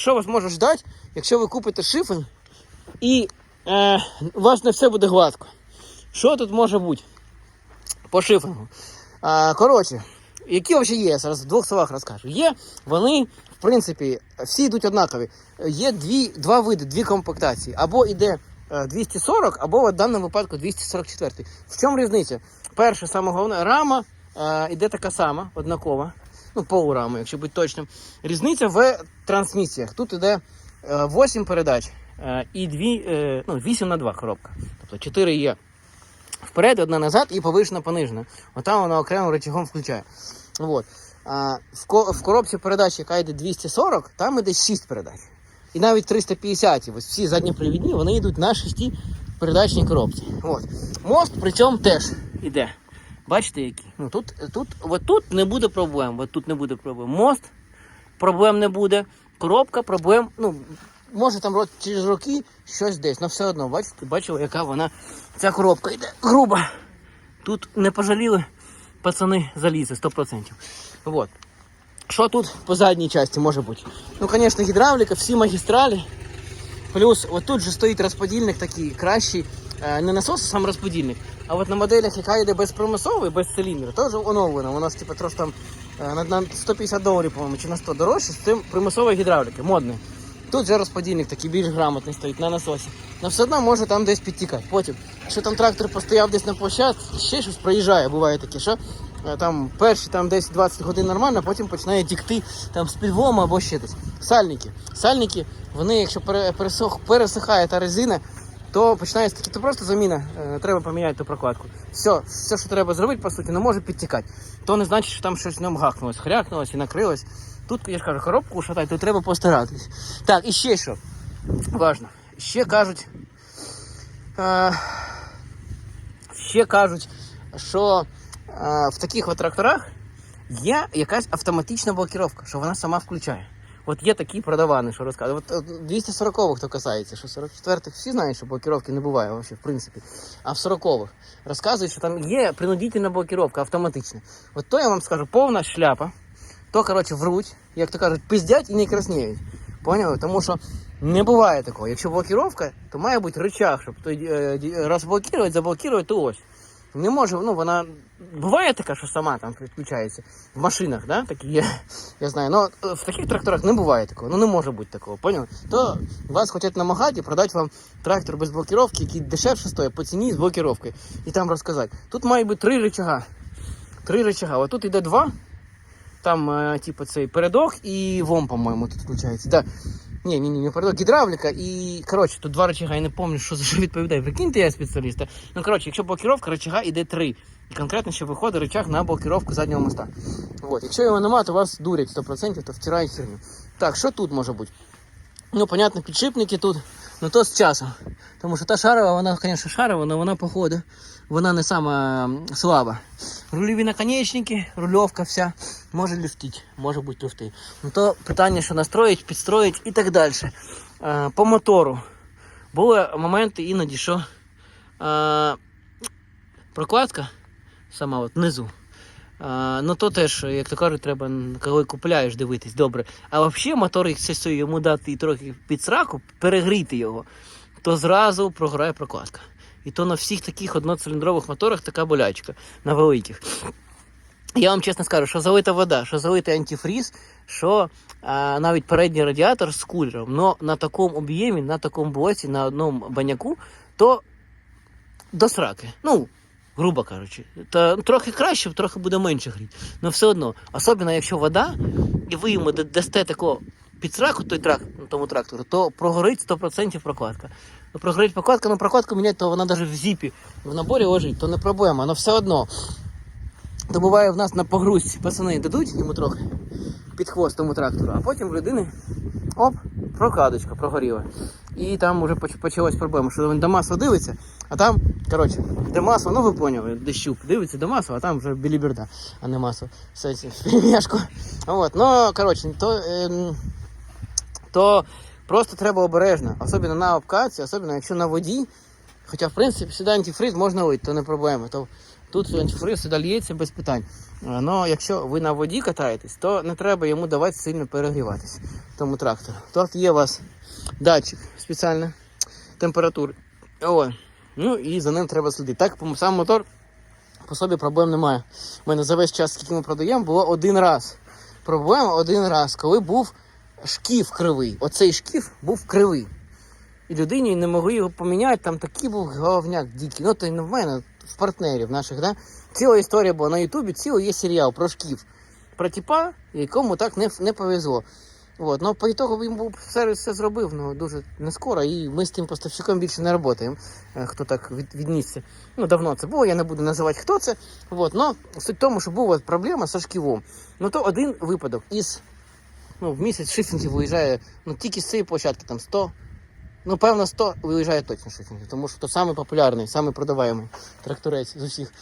Що вас може ждати, якщо ви купите шифен і е, у вас не все буде гладко? Що тут може бути по шифингу? А, коротше, які взагалі є, зараз в двох словах розкажу. Є, вони, в принципі, всі йдуть однакові. Є дві, два види, дві комплектації. Або йде е, 240, або в даному випадку 244. В чому різниця? Перше, саме головне, рама е, йде така сама, однакова. Ну, полурама, якщо бути точним. Різниця в трансмісіях. Тут іде е, 8 передач е, і 2, е, ну, 8 на 2 коробка. Тобто 4 є вперед, одна назад і повишена понижена. Отам вона окремим рычагом включає. Вот. А, в, коробці передач, яка йде 240, там іде 6 передач. І навіть 350, ось всі задньопривідні, вони йдуть на 6 передачній коробці. От. Мост при цьому теж іде. Бачите, який? Ну, тут, тут, от тут не буде проблем. От тут не буде проблем. Мост проблем не буде. Коробка проблем. Ну, може там через роки щось десь, але все одно, бачите, бачили, яка вона. Ця коробка йде груба. Тут не пожаліли пацани залізи 100%. Вот. Що тут по задній часті може бути? Ну, звісно, гідравліка, всі магістралі. Плюс от тут же стоїть розподільник такий кращий. Е, Не насос, а сам розподільник. А от на моделях, яка йде безпримусовий, без циліндра, теж оновлена. У нас типу, трошки там е, на, на 150 доларів, по-моєму, чи на 100 дорожче, з цим примусової гідравліки, модний. Тут же розподільник такий більш грамотний стоїть на насосі. Но все одно може там десь підтікати. Потім, якщо там трактор постояв десь на площадці, ще щось проїжджає, буває таке, що е, там перші там десь 20 годин нормально, потім починає тікти там з підвому або ще десь. Сальники. Сальники, вони, якщо пере- пересох, пересихає та резина, то починає стати то просто заміна. е, Треба поміняти ту прокладку. Все, все, що треба зробити, по суті, не може підтікати. То не значить, що там щось в ньому гахнулось, хрякнулось і накрилось. Тут, я ж кажу, коробку шатати, то треба постаратись. Так, і ще що. Важно. Ще кажуть. Е, ще кажуть, що е, в таких от тракторах є якась автоматична блокіровка, що вона сама включає. От є такі продавани, що розказують. От, от 240-х хто касається, що 44-х всі знають, що блокіровки не буває взагалі, в принципі. А в 40-х розказують, що там є принудительна блокіровка автоматична. От то я вам скажу, повна шляпа. То, коротше, вруть, як то кажуть, пиздять і не краснеють. Поняли? Тому що не буває такого. Якщо блокіровка, то має бути рычаг, щоб той, е, розблокувати, заблокувати, то ось. Не може, ну вона буває така, що сама там підключається. В машинах, да, такі є, я знаю. Но е, в таких тракторах не буває такого. Ну не може бути такого, поняли? То вас хочуть намагати продати вам трактор без блокіровки, який дешевше стоїть по ціні з блокіровкою. І там розказати. Тут має бути три рычага. Три рычага. Ось тут іде два. Там, е, типу, цей передок і ВОМ, по-моєму, тут включається. Да. Ні, ні, ні, не передок, гідравліка і. Коротше, тут два рычага, я не пам'ятаю, що за що відповідає. Прикиньте, я спеціаліст. Ну, коротше, якщо блокіровка, рычага іде три. І конкретно ще виходить рычаг на блокіровку заднього моста. От. Якщо його немає, то вас дурять 100%, то втирають херню. Так, що тут може бути? Ну, понятно, підшипники тут, ну то з часом. Тому що та шарова, вона, звісно, шарова, але вона, походу, вона не сама слаба. Рульові наконечники, рульовка вся, може люфтити, може бути люфти. Ну то питання, що настроїть, підстроїть і так далі. Е, по мотору. Були моменти іноді, що е, прокладка сама от внизу. А, ну то теж, як то кажуть, треба, коли купляєш, дивитись добре. А взагалі мотор, якщо йому дати трохи під сраку, перегріти його, то зразу програє прокладка. І то на всіх таких одноциліндрових моторах така болячка, на великих. Я вам чесно скажу, що залита вода, що залитий антифріз, що а, навіть передній радіатор з кулером, но на такому об'ємі, на такому блоці, на одному баняку, то до сраки. Ну, грубо кажучи. Та трохи краще, трохи буде менше гріти. Але все одно, особливо якщо вода, і ви йому дасте такого під сраку той трак, ну, тому трактору, то прогорить 100% прокладка. Ну, прогорить прокладка, ну прокладку міняти, то вона навіть в зіпі в наборі лежить, то не проблема, але все одно. То буває в нас на погрузці пацани дадуть йому трохи під хвост тому трактору, а потім в людини оп, прокладочка прогоріла. І там вже поч- почалась проблема, що він масла дивиться, а там, коротше, масло, ну ви поняли, де щуп, дивиться масла, а там вже біліберда, а не масло. Все це в. Вот. Ну, коротше, то, ем, то просто треба обережно, особливо на обкатці, особливо якщо на воді. Хоча, в принципі, сюди антифриз можна лити, то не проблема. То Тут антифриз сюди лється без питань. Але якщо ви на воді катаєтесь, то не треба йому давати сильно перегріватись тому трактору. Тут є у вас датчик спеціальний температури. О, ну і за ним треба слідити. Так, сам мотор по собі проблем немає. У мене за весь час, скільки ми продаємо, було один раз. Проблема один раз, коли був шкіф кривий. Оцей шкіф був кривий. І людині не могли його поміняти, там такий був головняк дикий. Ну, то не в мене, в партнерів наших, да? Ціла історія була на Ютубі, цілий є серіал про шкіф. Про тіпа, якому так не, не повезло. От. Ну, по ітогу він був сервіс все зробив, ну дуже не скоро, і ми з тим поставщиком більше не працюємо, е, хто так від, віднісся. Ну, давно це було, я не буду називати, хто це. От. Но суть в тому, що була проблема зі шківом. Ну то один випадок із ну, в місяць шифінгів виїжджає ну, тільки з цієї площадки там 100. Ну, певно, 100 виїжджає точно шифінгів, тому що то самий популярний, самий продаваємий тракторець з усіх.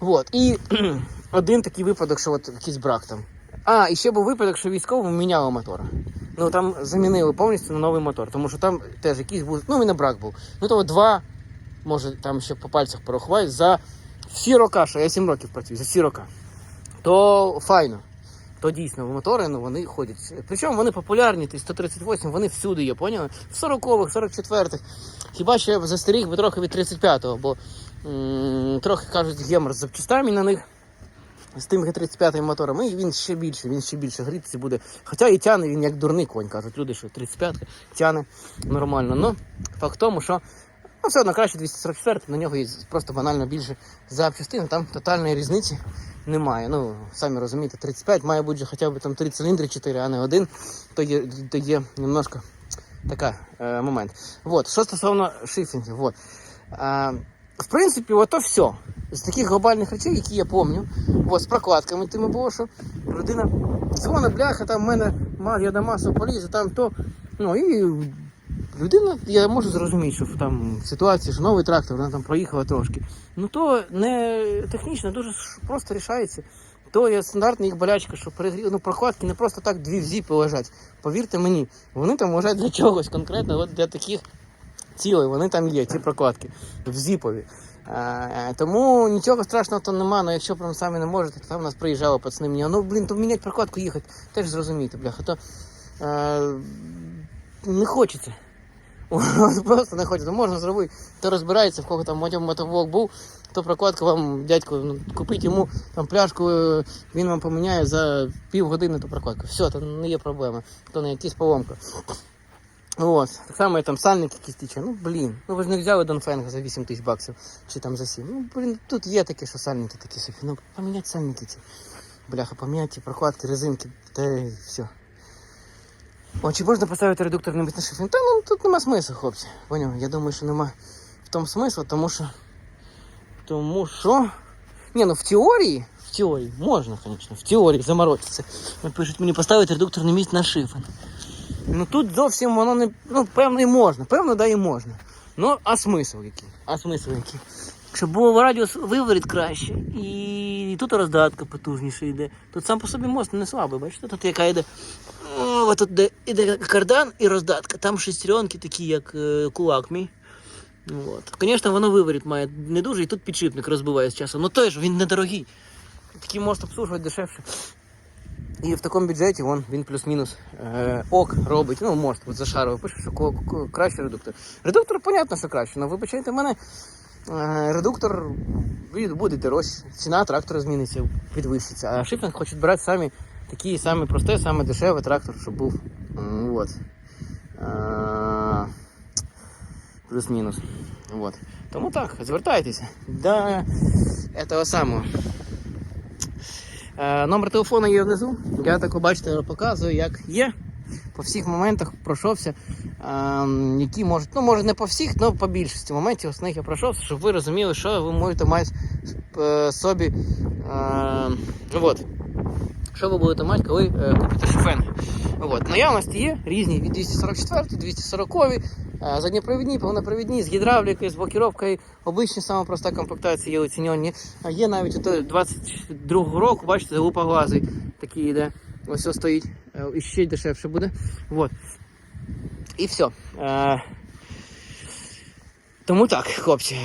От. І один такий випадок, що от якийсь брак там. А, і ще був випадок, що військовому міняли мотор. Ну там замінили повністю на новий мотор, тому що там теж якийсь був, ну він не брак був. Ну то два, може там ще по пальцях порахувати, за всі роки, що я 7 років працюю, за всі роки. То файно. То дійсно мотори, ну вони ходять. Причому вони популярні, ті 138, вони всюди є, поняли? В 40-х, 44-х. Хіба що я застеріг би трохи від 35-го, бо м, трохи кажуть гемор з запчастами на них. З тим Г35 мотором, і він ще більше, він ще більше грітися буде. Хоча і тяне він як дурний конь, кажуть люди, що 35 тяне нормально. Ну, факт тому, що ну, все одно краще 244, на нього є просто банально більше запчастин, там тотальної різниці немає. Ну, самі розумієте, 35 має бути хоча б там 3 циліндри, 4, а не один, то є, то є немножко така е, момент. Вот, що стосовно шифінгів, вот. Е, в принципі, ото все. З таких глобальних речей, які я пам'ятаю, з прокладками тими було, що людина дзвонить, бляха, там в мене я до масу полізе, там то. Ну і людина, я можу зрозуміти, що там ситуація, що новий трактор, вона там проїхала трошки. Ну то не технічно, дуже просто рішається. То є стандартна їх болячка, що перегрів, ну прокладки не просто так дві в зіпи лежать. Повірте мені, вони там лежать для чогось конкретно, от для таких цілей, вони там є, ці прокладки в зіпові. Е, тому нічого страшного там нема, але якщо прям самі не можете, то там у нас приїжджали пацани мені, ну блін, то міняти прокладку їхати, теж зрозумієте, бляха, то е, не хочеться. Просто не хочеться. Можна зробити, то розбирається, в кого там мотоблок був, то прокладка вам, дядько, ну, купіть йому там пляшку, е, він вам поміняє за півгодини ту прокладку. Все, то не є проблема, то не якісь поломка. От, так само і там сальник якийсь тіче. Ну блін, ну ви ж не взяли Донфенга за 8 тисяч баксів чи там за 7. Ну блін, тут є таке, що сальники такі собі. Ну поміняти сальники ці. Бляха, поміняти ці прокладки, резинки, та й все. О, чи можна поставити редуктор на місце шифінг? Та ну тут нема смислу, хлопці. Поняв? Я думаю, що нема в тому смислу, тому що. Тому що. Ні, ну в теорії, в теорії, можна, звісно, в теорії заморочитися. От Пишуть мені поставити редукторне місце на шифен. Ну тут зовсім воно не. Ну, певно, і можна. Певно, да і можна. Ну, а смисл який? А смисл який? Щоб було радіус виворіт краще, і тут роздатка потужніше йде. Тут сам по собі мост не слабий, бачите? Тут яка йде. О, тут де іде кардан і роздатка. Там шестеренки такі, як е, кулак мій. Звісно, воно виворіт має не дуже, і тут підшипник розбиває з часом. Ну той ж він недорогий. Такий мост обслужувати дешевше. І в такому бюджеті вон, він плюс-мінус е, ок робить. Ну, мост от зашаровий, пише, що кращий редуктор. Редуктор, понятно, що краще, але вибачайте мене, е, редуктор буде дорожче, ціна трактора зміниться, підвищиться. А шифінг хочуть брати самі такі самі просте, саме дешевий трактор, щоб був. М, От. Е, Плюс-мінус. От. Тому так, звертайтеся до этого самого. Е, номер телефону є внизу. Я так бачите, показую, як є. По всіх моментах пройшовся, е, які можуть, ну може не по всіх, але по більшості моментів основних я пройшовся, щоб ви розуміли, що ви можете мати собі. Е. Що ви будете мати, коли е, купите шифенги. От. Наявності є різні від 244, 240, е, задньопровідні, повнопровідні, з гідравлікою, з блокіровкою. Обичні саме проста комплектація є оцінені. А є навіть ото 22 року, бачите, лупоглазий такий йде. Ось ось стоїть. Е, І ще дешевше буде. Вот. І все. Е, Тому так, хлопці,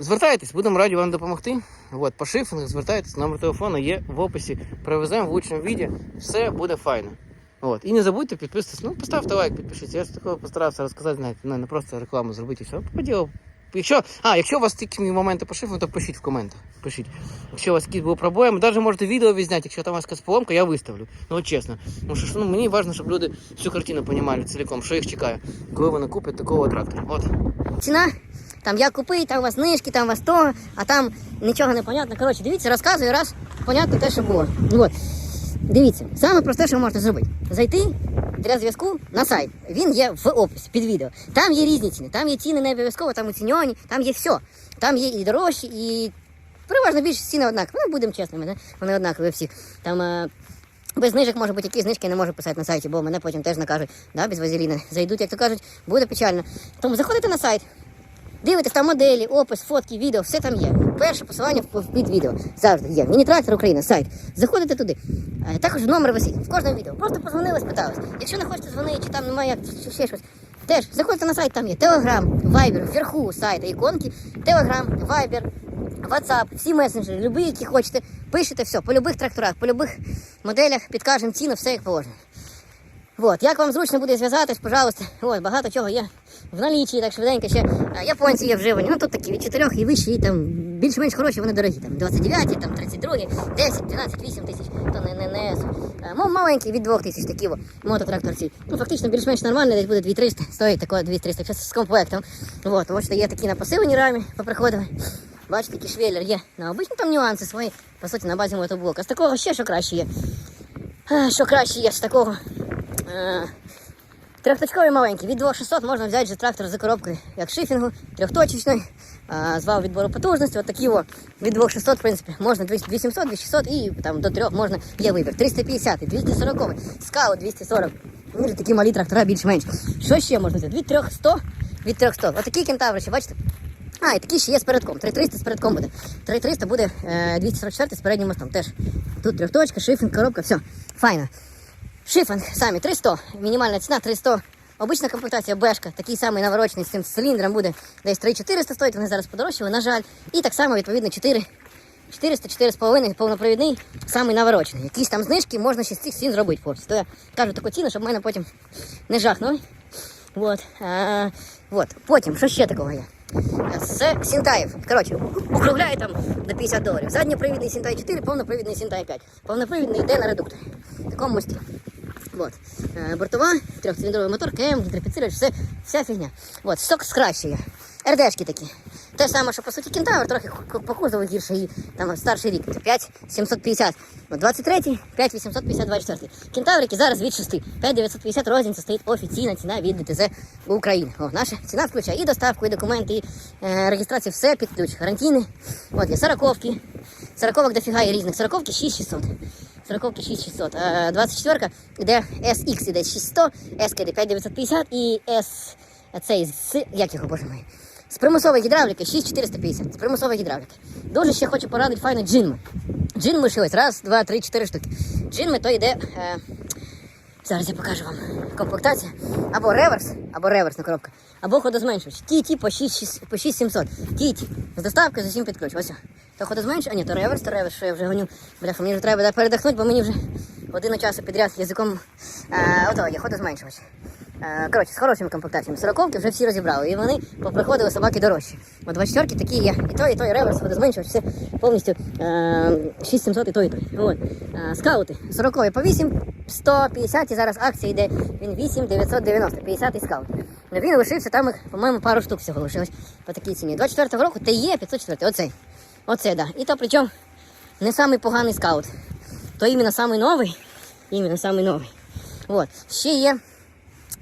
звертайтесь, будемо раді вам допомогти. От, по шифрингу звертайтесь, номер телефону є в описі. Привеземо в лучшому віді, все буде файно. От. І не забудьте підписатись. Ну, поставте лайк, підпишіться. Я ж такого постарався розказати, знаєте, ну, не просто рекламу зробити і все. По. Якщо, а, якщо у вас такі моменти по шифру, то пишіть в коментах. Пишіть. Якщо у вас якісь були проблеми, навіть можете відео відзняти, якщо там у вас якась поломка, я виставлю. Ну от чесно. Тому що ну, мені важливо, щоб люди всю картину розуміли цілком, що їх чекає, коли вони куплять такого трактора. От. ціна. Там я купив, там у вас знижки, там у вас то, а там нічого не понятно. Коротше, дивіться, розказую раз, понятно те, що було. От. Дивіться, саме просте, що ви можете зробити. Зайти для зв'язку на сайт. Він є в описі під відео. Там є різні ціни. Там є ціни не обов'язково, там оціньовані, там є все. Там є і дорожчі, і переважно більшість ціни однакові. Ну, будемо чесними, вони однакові всі. Там е, без знижок може бути які знижки я не можу писати на сайті, бо мене потім теж накажуть, да, без вазеліна. Зайдуть, як то кажуть, буде печально. Тому заходите на сайт, Дивитесь там моделі, опис, фотки, відео, все там є. Перше посилання під відео завжди є. Міні-трактор Україна, сайт. Заходите туди. Е, Також номер висить в кожному відео. Просто позвонили, спитались. Якщо не хочете дзвонити, чи там немає як ще щось. Теж заходьте на сайт, там є Телеграм, Вайбер, вверху сайта, іконки, Телеграм, Вайбер, WhatsApp, всі месенджери, любі, які хочете. Пишете все, по любих тракторах, по любих моделях, підкажемо ціну, все як положено. Вот, як вам зручно буде зв'язатись, пожалуйста. Ось, багато чого є в налічі, так швиденько ще. Японці є вживані. Ну тут такі від 4 і вищі, і там більш-менш хороші, вони дорогі. Там 29, там 32, 10, 12, 8 тисяч. То не, не, не а, мо- маленькі від 2 тисяч такі мототракторці. Ну фактично більш-менш нормальний, десь буде 2300, стоїть такого 2300, зараз з комплектом. Вот, бачите, є такі на посиленій рамі, поприходили. Бачите, такий швеллер є. Ну, обично там нюанси свої, по суті, на базі мотоблока. З такого ще що краще є. Що краще є з такого. Е, Трьохточковий маленький. Від 2600 можна взяти же трактор за коробкою, як шифінгу, трьохточечний, з вал відбору потужності. От такі о, від 2600, в принципі, можна 2700, 2600 і там до трьох можна є вибір. 350, 240, скаут 240. Ну, такі малі трактора більш-менш. Що ще можна взяти? Від 300, від 300. Отакі кентаври ще, бачите? А, і такі ще є з передком. 3300 з передком буде. 3300 буде е, 244 з переднім мостом. Теж. Тут трьохточка, шифінг, коробка, все. Файно. Шифинг самі 300, мінімальна ціна 300. Обична комплектація Бешка, такий самий наворочений з цим циліндром буде десь 3400 стоїть, вони зараз подорожчали, на жаль. І так само, відповідно, 4, 400, 4,5 повнопровідний, самий наворочений. Якісь там знижки можна ще з цих цін зробити. То я кажу таку ціну, щоб мене потім не жахнули. Вот. Вот. Потім, що ще такого є? З Сінтаїв. Коротше, округляє там до 50 доларів. Задньопривідний Сінтай 4, повнопривідний Сінтай 5. Повнопривідний йде на редукторі. В такому мості. Вот. Е, бортова, трьохциліндровий мотор, КМ, гідропідсилювач, все, вся фігня. Вот, сок скращує. РДшки такі. Те саме, що по суті кентавр, трохи по кузову гірше і там старший рік. 5750. От 23, 5850, 24. Кентаврики зараз від 6. 5950 розниця стоїть офіційна ціна від ДТЗ України. О, наша ціна включає і доставку, і документи, і е, реєстрацію, все під ключ. Гарантійний. От є сороковки. Сороковок дофіга є різних. Сороковки 6600. Сороковки 6600. А 24 іде SX іде 6100, S іде 5950 і S цей як його боже мій. З примусової гідравліки 6450. З примусової гідравліки. Дуже ще хочу порадити файно джинми. Джинми шились. Раз, два, три, чотири штуки. Джинми то йде. Е, Зараз я покажу вам комплектація. Або реверс, або реверсна коробка, або ходозменшувач. Ті, ті по 6, по 6700. Ті, ті. З доставкою з усім під ключ. Ось. То ходозменшувач, а ні, то реверс, то реверс, що я вже гоню. Бляха, мені вже треба передихнути, бо мені вже годину часу підряд язиком. Е, ото є ходозменшувач. Е, Коротше, з хорошими комплектаціями. Сороковки вже всі розібрали, і вони поприходили собаки дорожчі. От 24 такі є. І той, і той реверс, водозменшувач, все повністю е, 6700 і той, і той. От. Е, скаути. 40 по 8, 150 і зараз акція йде. Він 8 990, 50 скаут. Ну, Він лишився там, їх, по-моєму, пару штук всього лишилось по такій ціні. 24-го року ТЕ 504, оцей. Оце, да. І то причому не самий поганий скаут. То іменно самий новий. Іменно самий новий. От. Ще є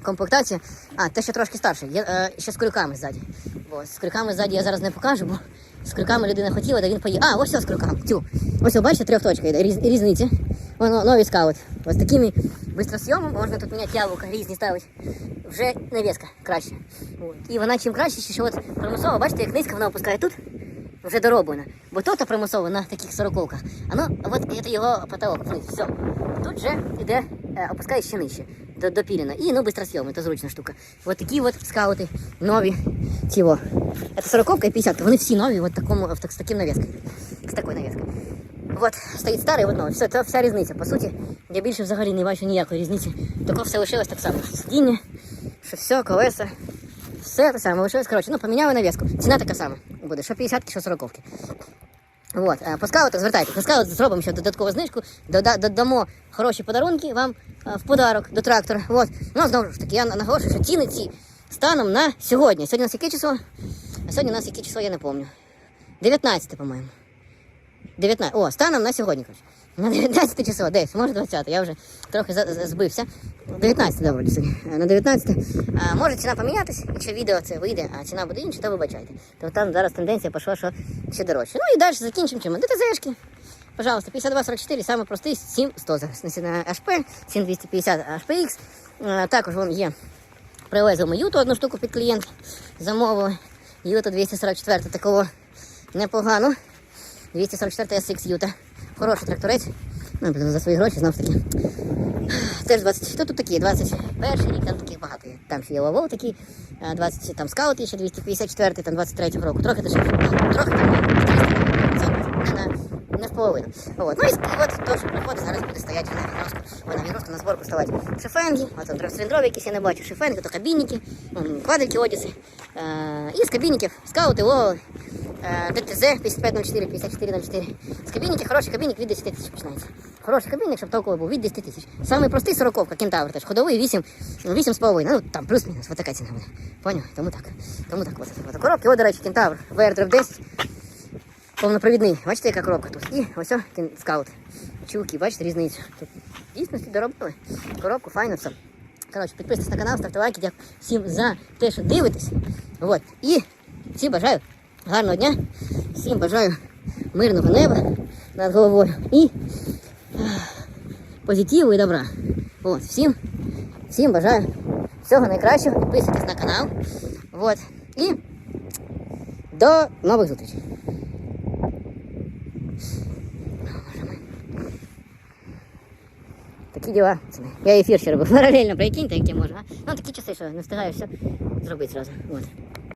комплектація. А, те ще трошки старше. Є е, ще з крюками ззаді. Бо з крюками ззаді я зараз не покажу, бо з крюками людина хотіла, та він поїхав. А, ось все з крюками. Тю. Ось, ви бачите, трьохточка йде, різ, різниці. Воно новий скаут. Ось такими бистросйомом можна тут міняти яблука, різні ставити. Вже навіска краще. От. І вона чим краще, що от примусово, бачите, як низько вона опускає тут. Вже дороблено. Бо тут примусово на таких сороковках. А ну, от це його потолок вниз. Все. Тут вже йде, е, опускає ще нижче. До, допілена. І ну бистросйоми, це зручна штука. От такі от скаути нові. Во. Це 40 і 50 вони всі нові, от такому, так, з таким навіскою. З такою навіскою. От стоїть старий, от новий. Все, це вся різниця. По суті, я більше взагалі не бачу ніякої різниці. Тако все лишилось так само. Сидіння, що все, колеса. Все те саме лишилось. Коротше, ну поміняли навіску. Ціна така сама буде, що 50 що 40 От, е, по скауту звертайтесь. На скаут зробимо ще додаткову знижку, додамо хороші подарунки вам е, в подарок до трактора. От. Ну, знову ж таки, я наголошую, що ціни ці станом на сьогодні. Сьогодні у нас яке число? А сьогодні у нас яке число, я не пам'ятаю. 19, по-моєму. 19. О, станом на сьогодні, коротше. На 19 число, десь, може 20, я вже трохи збився. 19, добре. Е, На 19. А, може ціна помінятися, якщо відео це вийде, а ціна буде інша, то вибачайте. То там зараз тенденція пішла, що ще дорожче. Ну і далі закінчимо чим. ДТЗшки. Пожалуйста, 5244, самый простий, 7100 зараз. На HP, 7250 HPX. Е, Також вон є Привезли юту одну штуку під клієнт. Замовили. Юта 244 такого непогано. 244 SX Юта. Хороший тракторець. Ну, за свої гроші, знов таки. Теж 20. Що тут такі? 21 рік, там таких багато. Там ще є Лавол такі, е, 20, там скаут є ще 254, там 23 року. Трохи дешевше. Трохи там не в половину. От. Ну і, от то, що приходить, зараз буде стояти на відростку. Ой, на відростку на зборку ставати шифенги, от там якісь я не бачу, шифенги, то кабінники, квадрики Одіси. Е, і з кабінників скаути, лови, е, ДТЗ 5504, 5404. З кабінників, хороший кабінник від 10 тисяч починається. Хороший кабінник, щоб толковий був, від 10 тисяч. Самий простий 40 кентавр теж, ходовий 8, 8,5, ну там плюс-мінус, ось така ціна буде. Поняв? Тому так. Тому так, ось коробки. О, до речі, кентавр, VR 10 повнопровідний. Бачите, яка коробка тут? І ось скаут. Чулки, бачите різницю. Тут дійсно доробили. Коробку, файно все. Коротше, підписуйтесь на канал, ставте лайки. Дякую всім за те, що дивитесь. От. І всім бажаю гарного дня. Всім бажаю мирного неба над головою. І позитиву і добра. От, всім, всім бажаю всього найкращого. Підписуйтесь на канал. От. І до нових зустрічей. Такі діла. Я ефір ще робив паралельно, прикиньте, як я можу. а? Ну такі часи, що не встигаю все зробити зразу. От.